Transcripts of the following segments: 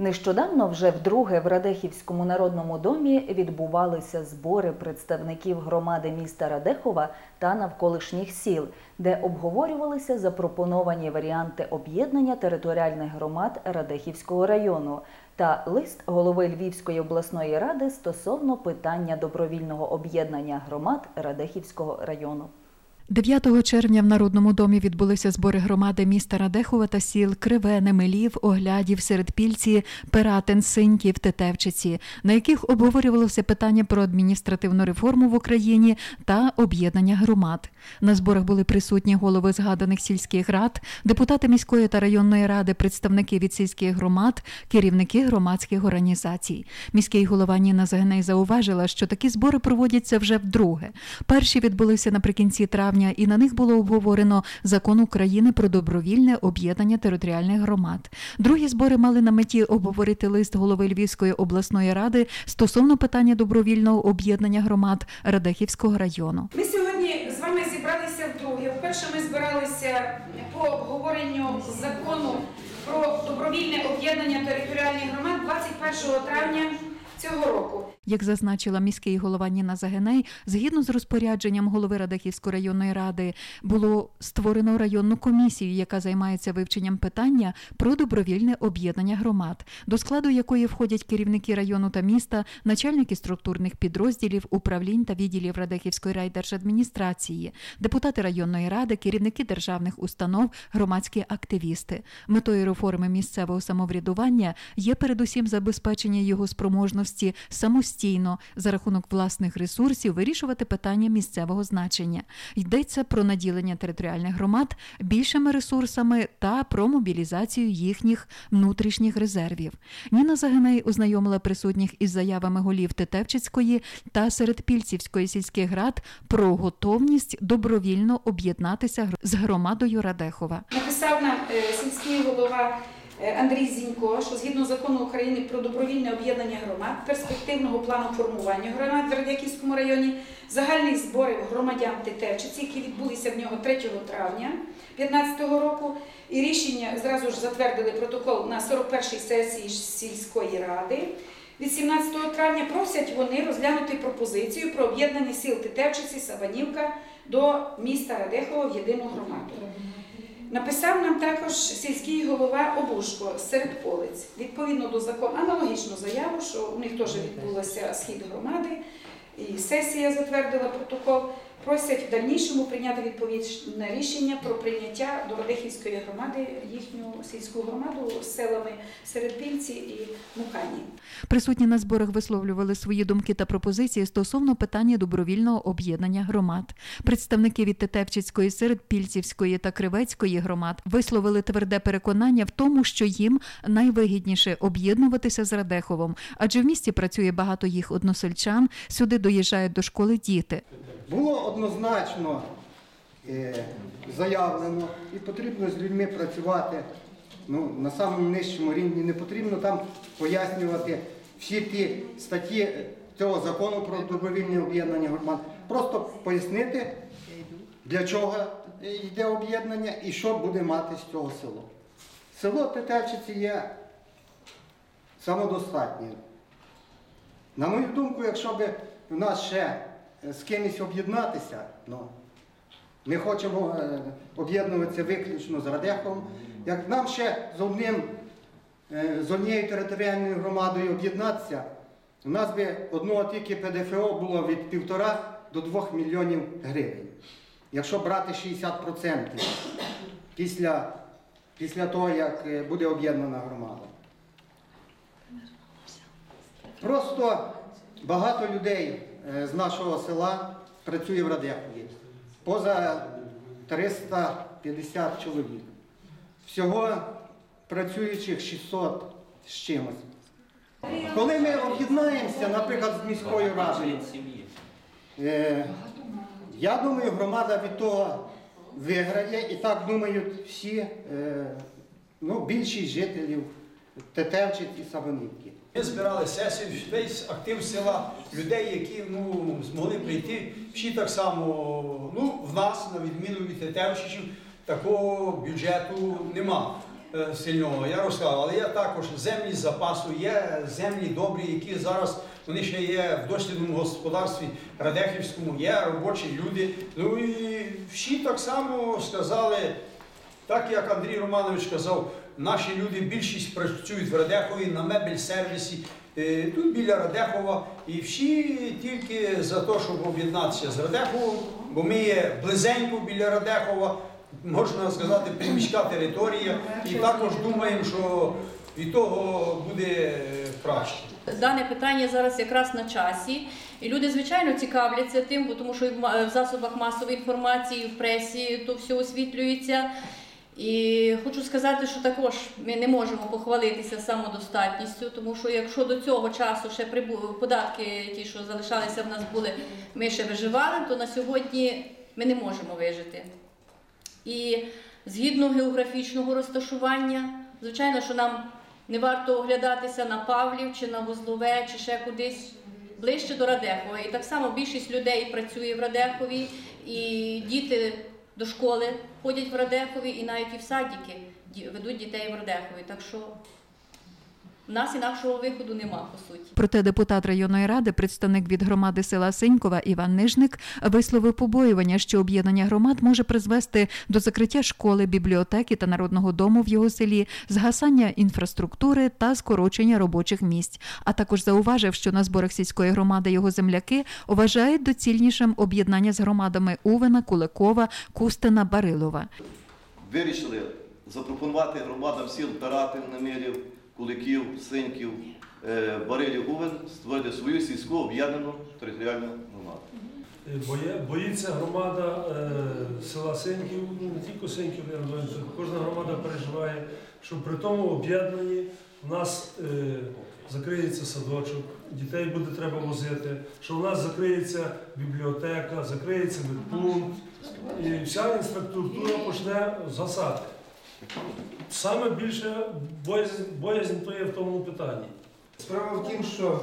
Нещодавно вже вдруге в Радехівському народному домі відбувалися збори представників громади міста Радехова та навколишніх сіл, де обговорювалися запропоновані варіанти об'єднання територіальних громад Радехівського району та лист голови Львівської обласної ради стосовно питання добровільного об'єднання громад Радехівського району. 9 червня в Народному домі відбулися збори громади міста Радехова та сіл Криве, Немелів, Оглядів, Середпільці, Ператин, Синьків, Тетевчиці, на яких обговорювалося питання про адміністративну реформу в Україні та об'єднання громад. На зборах були присутні голови згаданих сільських рад, депутати міської та районної ради, представники від сільських громад, керівники громадських організацій. Міський голова Ніна Загней зауважила, що такі збори проводяться вже вдруге. Перші відбулися наприкінці травня, і на них було обговорено закон України про добровільне об'єднання територіальних громад. Другі збори мали на меті обговорити лист голови Львівської обласної ради стосовно питання добровільного об'єднання громад Радехівського району. Ми сьогодні з вами зібралися вдруге. Вперше ми збиралися по обговоренню закону про добровільне об'єднання територіальних громад 21 травня цього року. Як зазначила міський голова Ніна Загеней, згідно з розпорядженням голови Радехівської районної ради було створено районну комісію, яка займається вивченням питання про добровільне об'єднання громад, до складу якої входять керівники району та міста, начальники структурних підрозділів, управлінь та відділів Радехівської райдержадміністрації, депутати районної ради, керівники державних установ, громадські активісти. Метою реформи місцевого самоврядування є передусім забезпечення його спроможності самостійно за рахунок власних ресурсів вирішувати питання місцевого значення. Йдеться про наділення територіальних громад більшими ресурсами та про мобілізацію їхніх внутрішніх резервів. Ніна Загиней ознайомила присутніх із заявами голів Тетевчицької та Середпільцівської сільських рад про готовність добровільно об'єднатися з громадою Радехова. Написав нам е, сільський голова Андрій Зінько, що згідно закону України про добровільне об'єднання громад, перспективного плану формування громад в Радяківському районі, загальних зборів громадян Тетевчиці, які відбулися в нього 3 травня 2015 року, і рішення зразу ж затвердили протокол на 41-й сесії сільської ради. Від 17 травня просять вони розглянути пропозицію про об'єднання сіл Тетевчиці, Саванівка до міста Радехова в єдину громаду. Написав нам також сільський голова Обушко серед полиць, Відповідно до закону, аналогічну заяву, що у них теж відбулася схід громади, і сесія затвердила протокол. Просять в дальнішому прийняти відповідне рішення про прийняття до Радехівської громади їхню сільську громаду з селами Середпільці і Мукані. Присутні на зборах висловлювали свої думки та пропозиції стосовно питання добровільного об'єднання громад. Представники від Тетевчицької, Середпільцівської та Кривецької громад висловили тверде переконання в тому, що їм найвигідніше об'єднуватися з Радеховом, адже в місті працює багато їх односельчан. Сюди доїжджають до школи діти. Було однозначно е, заявлено і потрібно з людьми працювати ну, на самому нижчому рівні. Не потрібно там пояснювати всі ті статті цього закону про добровільне об'єднання громад. Просто пояснити, для чого йде об'єднання і що буде мати з цього село. Село Тетевчиці є самодостатнє. На мою думку, якщо б у нас ще з кимось об'єднатися, ну, ми хочемо е, об'єднуватися виключно з Радехом. Як нам ще з одним, е, з однією територіальною громадою об'єднатися, у нас би одного тільки ПДФО було від півтора до двох мільйонів гривень. Якщо брати 60% після, після того, як е, буде об'єднана громада. Просто багато людей е, з нашого села працює в Радехові. Поза 350 чоловік. Всього працюючих 600 з чимось. Коли ми об'єднаємося, наприклад, з міською радою, е, я думаю, громада від того виграє, і так думають всі, е, ну, більшість жителів Тетевчиць і Савонівки. Ми збирали сесію, весь актив села, людей, які ну, змогли прийти. Всі так само, ну, в нас, на відміну від Тетевщичів, такого бюджету нема. е, сильного, я розказав, але є також землі з запасу, є землі добрі, які зараз вони ще є в дослідному господарстві Радехівському, є робочі люди. Ну і всі так само сказали, так як Андрій Романович казав, наші люди більшість працюють в Радехові на мебель-сервісі. е, Тут біля Радехова, і всі тільки за те, щоб об'єднатися з Радеховом, бо ми є близенько біля Радехова, можна сказати, приміська територія, і також думаємо, що від того буде е, краще. Дане питання зараз якраз на часі. І люди, звичайно, цікавляться тим, бо тому що в засобах масової інформації, в пресі то все освітлюється. І хочу сказати, що також ми не можемо похвалитися самодостатністю, тому що якщо до цього часу ще податки, ті, що залишалися в нас були, ми ще виживали, то на сьогодні ми не можемо вижити. І згідно географічного розташування, звичайно, що нам не варто оглядатися на Павлів чи на Вузлове, чи ще кудись ближче до Радехова. І так само більшість людей працює в Радехові, і діти до школи ходять в Радехові, і навіть і в садіки ді- ведуть дітей в Радехові. Так що в нас інакшого виходу нема, по суті. Проте депутат районної ради, представник від громади села Синькова Іван Нижник, висловив побоювання, що об'єднання громад може призвести до закриття школи, бібліотеки та народного дому в його селі, згасання інфраструктури та скорочення робочих місць. А також зауважив, що на зборах сільської громади його земляки вважають доцільнішим об'єднання з громадами Увена, Куликова, Кустина, Барилова. вирішили запропонувати громадам сіл Таратин, Намирів, Куликів, Синьків, е, Барилів, Увен створити свою сільську об'єднану територіальну громаду. Е, Боїться громада е, села Синьків, ну не тільки Синьків, кожна громада переживає, що при тому об'єднанні в нас е, закриється садочок, дітей буде треба возити, що в нас закриється бібліотека, закриється медпункт, і вся інфраструктура почне згасати. Саме більше боязнь, боязнь то є в тому питанні. Справа в тім, що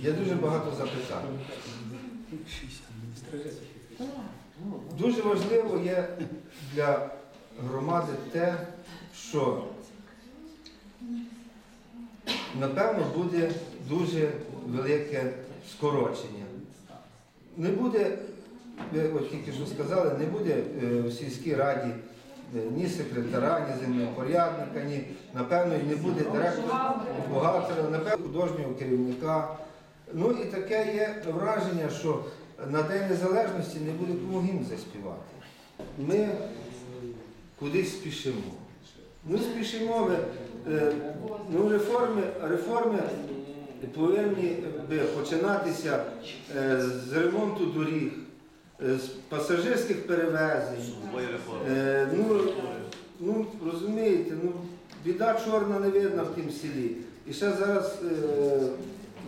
є дуже багато запитань. Дуже важливо є для громади те, що напевно буде дуже велике скорочення. Не буде, ви от тільки що сказали, не буде е, в сільській раді ні секретаря, ні землепорядника, ні, напевно, і не буде директора, бухгалтера, напевно, художнього керівника. Ну і таке є враження, що на День Незалежності не буде кому гімн заспівати. Ми кудись спішимо. Ну, спішимо ми. е, Ну, реформи, реформи повинні би починатися е, з ремонту доріг, е, з пасажирських перевезень. Е, ну, ну, розумієте, ну, біда чорна не видна в тім селі. І ще зараз е,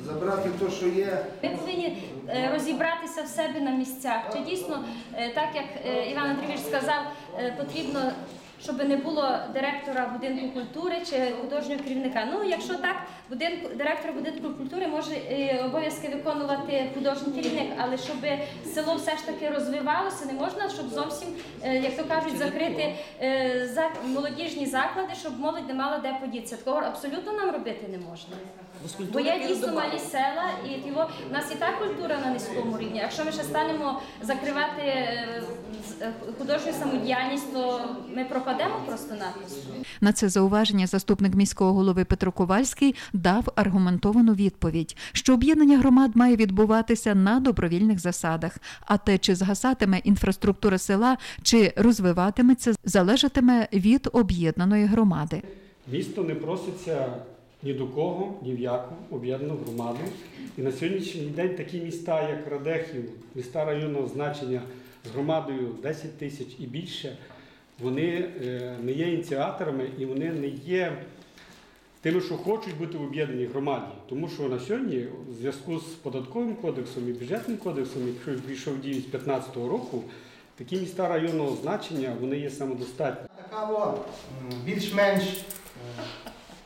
забрати те, що є. Ми повинні е, розібратися в себе на місцях. Чи дійсно, е, так як е, Іван Андрійович сказав, е, потрібно, щоб не було директора будинку культури чи художнього керівника. Ну, якщо так, будинку директор будинку культури може е, обов'язки виконувати художній керівник, але щоб село все ж таки розвивалося, не можна, щоб зовсім, е, як то кажуть, закрити е, молодіжні заклади, щоб молодь не мала де подітися. Такого абсолютно нам робити не можна. Бо є дійсно малі села, і його у нас і та культура на низькому рівні. Якщо ми ще станемо закривати е, е, художню самодіяльність, то ми пропадемо просто-напросто. На це зауваження заступник міського голови Петро Ковальський дав аргументовану відповідь, що об'єднання громад має відбуватися на добровільних засадах, а те, чи згасатиме інфраструктура села, чи розвиватиметься, залежатиме від об'єднаної громади. Місто не проситься ні до кого, ні в яку об'єднану громаду. І на сьогоднішній день такі міста, як Радехів, міста районного значення з громадою 10 тисяч і більше, вони е, не є ініціаторами і вони не є тими, що хочуть бути в об'єднаній громаді. Тому що на сьогодні, в зв'язку з податковим кодексом і бюджетним кодексом, який війшов дію з 2015 року, такі міста районного значення вони є самодостатні. Така більш-менш е,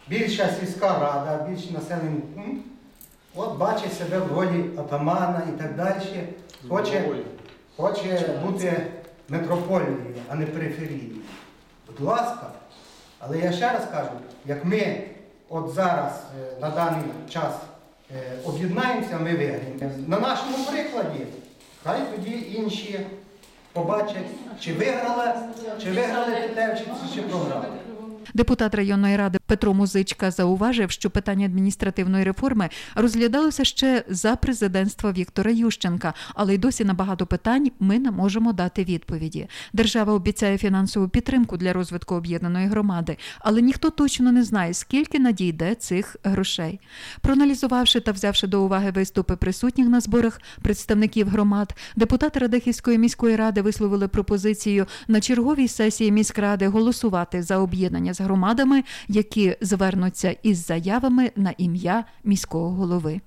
більша сільська рада, більш населений пункт, от бачить себе в ролі атамана і так далі. Хоче, хоче бути метрополією, а не периферією. Будь ласка, Але я ще раз кажу, як ми от зараз е, на даний час е, об'єднаємося, ми виграємо. На нашому прикладі, хай тоді інші побачать, чи виграли, чи виграли Тетевчиці, чи програли. Депутат районної ради Петро Музичка зауважив, що питання адміністративної реформи розглядалося ще за президентства Віктора Ющенка, але й досі на багато питань ми не можемо дати відповіді. Держава обіцяє фінансову підтримку для розвитку об'єднаної громади, але ніхто точно не знає, скільки надійде цих грошей. Проаналізувавши та взявши до уваги виступи присутніх на зборах представників громад, депутати Радехівської міської ради висловили пропозицію на черговій сесії міськради голосувати за об'єднання з громадами, які звернуться із заявами на ім'я міського голови.